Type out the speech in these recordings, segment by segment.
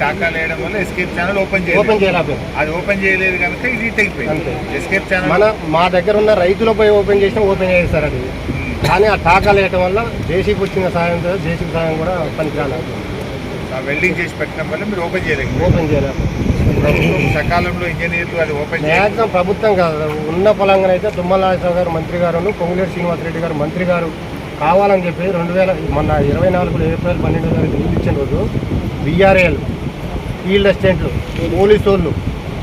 టాకాలు వేయడం వల్ల channel open open అది ఓపెన్ చేయలేదు ఎస్కేప్ మన మా దగ్గర ఉన్న రైతులపై ఓపెన్ చేసినా ఓపెన్ చేస్తారు అది. కానీ ఆ టాకాలు వేయడం వల్ల జేసీబీ వచ్చిన సాయంతో జేసీ సాయం కూడా పనికిరాలేదు. వెల్డింగ్ చేసి పెట్టడం వల్ల మీరు ఓపెన్ చేయలేదు ఓపెన్ చేయలేదు ప్రభుత్వం సకాలంలో ఇంజనీర్లు అది ఓపెన్ చేయాలి మ్యాక్సిమం ప్రభుత్వం కాదు. ఉన్న పొలంగా అయితే తుమ్మలరాజరావు గారు మంత్రి గారు పొంగులేరు శ్రీనివాసరెడ్డి గారు మంత్రి గారు కావాలని చెప్పి రెండు వేల మొన్న ఇరవై నాలుగులో ఏప్రిల్ పన్నెండు తారీఖు నీళ్ళు ఇచ్చిన రోజు బీఆర్ఏలు ఫీల్డ్ అసిస్టెంట్లు పోలీసు వాళ్ళు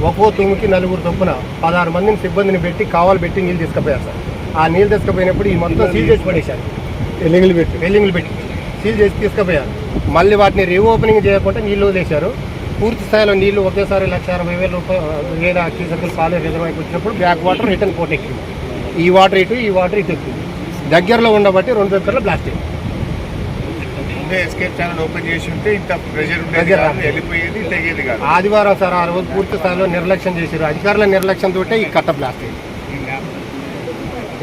ఒక్కో తుమ్ముకి నలుగురు చొప్పున పదహారు మందిని సిబ్బందిని పెట్టి కావాలి పెట్టి నీళ్ళు తీసుకుపోయారు సార్. ఆ నీళ్ళు తీసుకుపోయినప్పుడు ఈ మొత్తం సీల్ చేసి పడేశారు. ఎల్లింగులు పెట్టి. ఎల్లింగులు పెట్టి. సీల్ చేసి తీసుకుపోయారు. మళ్ళీ వాటిని రీఓపెనింగ్ చేయకుండా నీళ్ళు వదిలేశారు. పూర్తి స్థాయిలో నీళ్ళు ఒకేసారి లక్ష అరవై వేల రూపాయలు వేల క్యూసెక్కులు కాలేజ్ రిజర్వాయర్కి వచ్చినప్పుడు బ్యాక్ వాటర్ రిటర్న్ పోటీ ఎక్కింది. ఈ వాటర్ ఇటు ఈ వాటర్ ఇటు ఎక్కింది. దగ్గరలో ఉండబట్టి రెండు దగ్గరలో బ్లాస్ట్ అయింది. ముందే ఎస్కేప్ ఛానల్ ఓపెన్ చేసి ఉంటే ఇంత. వెళ్ళిపోయేది తెగేది కాదు. ఆదివారం సార్ ఆ రోజు పూర్తి స్థాయిలో నిర్లక్ష్యం చేశారు. అధికారుల నిర్లక్ష్యంతో ఈ కట్ట బ్లాస్ట్ అయింది.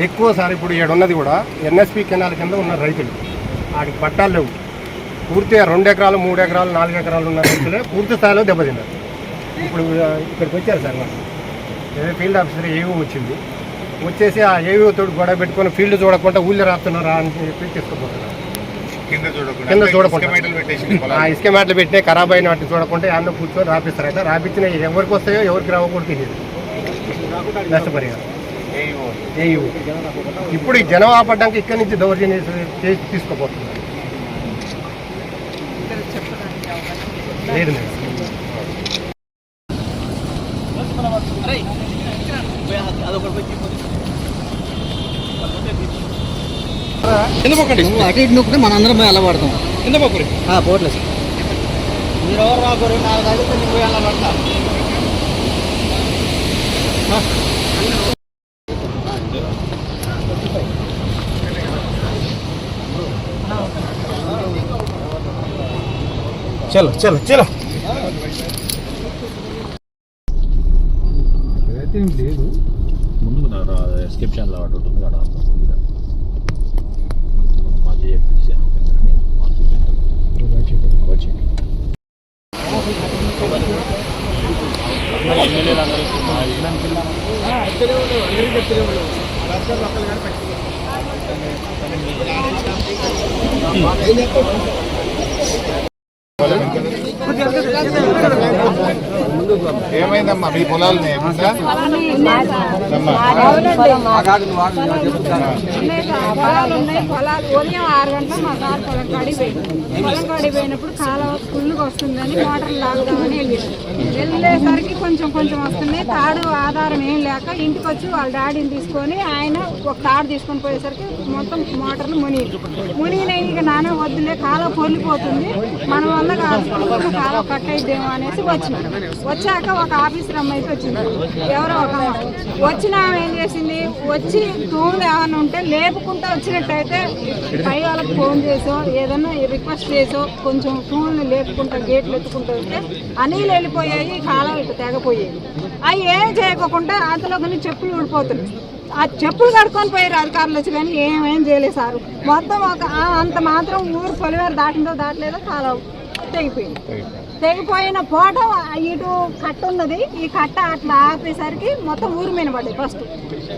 ఎక్కువ సార్ ఇప్పుడు ఉన్నది కూడా ఎన్ఎస్పి కెనాల్ కింద ఉన్న రైతులు. వాటికి పట్టాలు లేవు. పూర్తిగా రెండు ఎకరాలు మూడు ఎకరాలు నాలుగు ఎకరాలు ఉన్న రైతులే పూర్తి స్థాయిలో దెబ్బతిన్నారు. ఇప్పుడు ఇక్కడికి వచ్చారు సార్ మాకు ఏదో ఫీల్డ్ ఆఫీసర్ ఏవో వచ్చింది. వచ్చేసి ఆ ఏవో తోడు గొడవ పెట్టుకొని ఫీల్డ్ చూడకుండా ఊళ్ళో రాస్తున్నారా అని చెప్పి తీసుకుపోతున్నారు. కింద చూడకుండా. ఇసుక మేటలు పెట్టినా ఖరాబ్ అయిన వాటిని చూడకుండా అన్న కూర్చొని రాపిస్తారు అయితే రాపించిన ఎవరికి వస్తాయో ఎవరికి రావో కూడా తెలియదు. నష్టపరిహారం. ఏయు ఇప్పుడు ఈ జనం ఆపడానికి ఇక్కడి నుంచి దౌర్జన్యం చేసి తీసుకుపోతున్నారు. లేదు మేడం నువ్వు అటు ఇటు నొక్కితే మన అందరం పోయి అలా పడతాం. పోట్లేదు సార్. మీరు ఎవరు రాకూరు నాలుగు నేను పోయి అలా పడతా చలో చలో చలో. లేదు. ముందుకు ఎస్కేప్ ఛానల్ అటు ఉంటుంది అక్కడ మాది Gracias. ఏమైందమ్మా? మీ పొలాలు పొలాలు ఉదయం ఆరు గంటల మా సార్ పొలం కాడికి పోయింది పొలం కాడికి పోయినప్పుడు కాలువ ఫుల్గా వస్తుందని మోటార్ లాగుదామని వెళ్ళారు వెళ్ళేసరికి కొంచెం కొంచెం వస్తున్నాయి తాడు ఆధారం ఏం లేక ఇంటికి వచ్చి వాళ్ళ డాడీని తీసుకొని ఆయన ఒక తాడు తీసుకొని పోయేసరికి మొత్తం మోటార్లు మునిగి మునిగినాయి. ఇక నాన్న వద్దులే కాలువ పొల్లిపోతుంది. మన వల్ల కాలువ కట్ అయిద్దేమో అనేసి వచ్చినాం. వచ్చాక ఒక ఆఫీసర్ అమ్మాయికి వచ్చింది. ఎవరో ఒక వచ్చిన ఆమె ఏం చేసింది? వచ్చి తూములు ఏమైనా ఉంటే లేపుకుంటూ వచ్చినట్టయితే పై వాళ్ళకి ఫోన్ చేసో ఏదన్నా రిక్వెస్ట్ చేసో కొంచెం తూములు లేపుకుంటా గేట్లు ఎత్తుకుంటూ వస్తే అనీలు వెళ్ళిపోయాయి కాలం ఇటు తెగపోయాయి. అవి ఏం చేయకోకుండా అంతలో కొన్ని చెప్పులు ఊడిపోతున్నాయి. ఆ చెప్పులు కడుక్కొని పోయారు అధికారులు వచ్చి కానీ ఏమేం చేయలేదు సార్. మొత్తం ఒక అంత మాత్రం ఊరు పొలివారు దాటిందో దాటలేదో కాలం తెగిపోయింది. తెగిపోయిన పోట ఇటు కట్ట ఉన్నది. ఈ కట్ట అట్లా ఆపేసరికి మొత్తం ఊరి మీద పడ్డాయి ఫస్ట్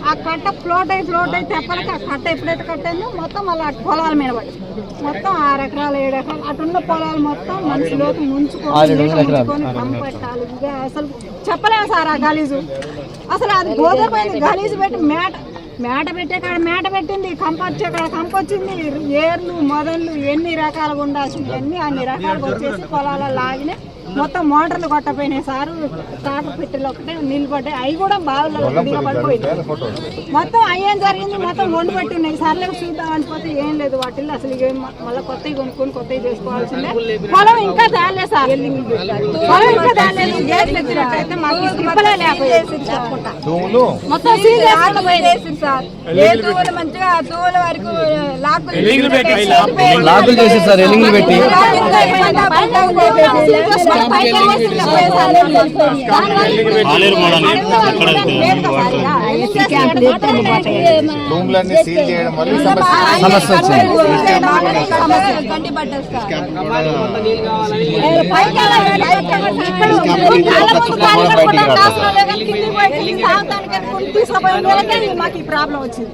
ఆ కట్ట ఫ్లోట్ అయి ఫ్లోట్ అయి తెప్పలకి ఆ కట్ట ఎప్పుడైతే కట్టిందో మొత్తం అలా అటు పొలాల మీద పడ్డాయి మొత్తం ఆరు ఎకరాలు ఏడు ఎకరాలు అటున్న పొలాలు మొత్తం మనిషిలోకి ముంచుకొని ముంచుకొని కంపట్టాలి. ఇక అసలు చెప్పలేము సార్ ఆ గలీజు. అసలు అది గోధుమైంది గలీజు పెట్టి మేట మేట పెట్టే కాడ మేట పెట్టింది కంప వచ్చే కాడ కంప వచ్చింది ఏర్లు మొదళ్ళు ఎన్ని రకాలుగా ఉండాల్సింది అన్ని అన్ని రకాలుగా వచ్చేసి పొలాల లాగినాయి మొత్తం మోటార్లు కొట్టపోయినాయి సారు. తాట పెట్టెలు ఒకటే నిలబడ్డాయి అవి కూడా బావిలో దిగబడిపోయినాయి మొత్తం అయ్యేం జరిగింది? మొత్తం వండి పెట్టి ఉన్నాయి సర్లే చూద్దాం అనిపోతే ఏం లేదు. వాటిల్లో అసలు ఇక మళ్ళీ కొత్తవి కొనుక్కొని కొత్తవి చేసుకోవాల్సిందే. పొలం ఇంకా దాలే సార్. పొలం ఇంకా దాలేదు గేట్లు ఎత్తినట్టయితే మాకు తిప్పలే లేకపోయేది తూములు మొత్తం సీల్ చేసుకుంటూ పోయింది సార్ ఏ తూములు మంచిగా ఆ తూముల వరకు లాక్కులు లాకులు చేసేది సార్ ఎలింగ్లు పెట్టి రూమ్లన్నీ సీల్ చేయడం వల్ల ఈ సమస్య సమస్య వచ్చింది. తీసుకుపోయి మాకు ఈ ప్రాబ్లం వచ్చింది.